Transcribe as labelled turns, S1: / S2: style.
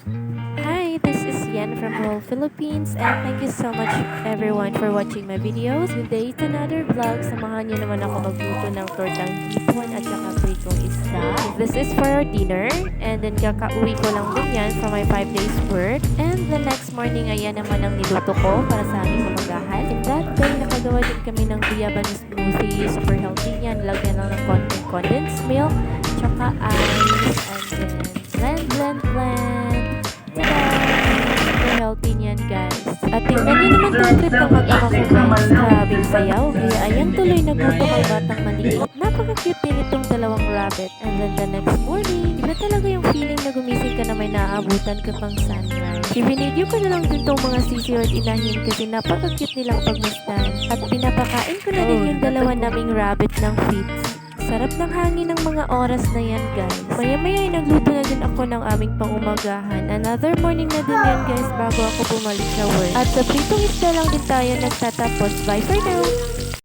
S1: Hi, this is Yen from Whole Philippines and thank you so much everyone for watching my videos. Today is another vlog. Samahan niyo naman ako magluto ng tortang hipon at saka pritong isda. This is for our dinner and then kakauwi ko lang din yan from my 5 days work. And the next morning, ayan naman ang niluto ko para sa aming umagahan. In that day, nakagawa din kami ng guyaban smoothie. Super healthy yan. Lagyan lang ng konting condensed milk, tsaka Niyo naman itong trip ng mag-ama guys. Grabing sayaw. Kaya ayan tuloy nagluto ang batang maliit. Napaka-cute din itong dalawang rabbit. And then the next morning, iba talaga yung feeling na gumising ka na may naaabutan ka pang sunrise. Ibinidyo ko na lang din tong mga sisiyo at inahin kasi napaka-cute nilang pagmasdan. At pinapakain ko na din yung dalawa naming rabbit ng feeds. Sarap ng hangin ng mga oras na yan, guys. Maya-maya ay nagluto na din ako ng aming pangumagahan. Another morning na din yan, guys, bago ako bumalik sa work. At sa pritong isda lang din tayo nagtatapos. Bye for now!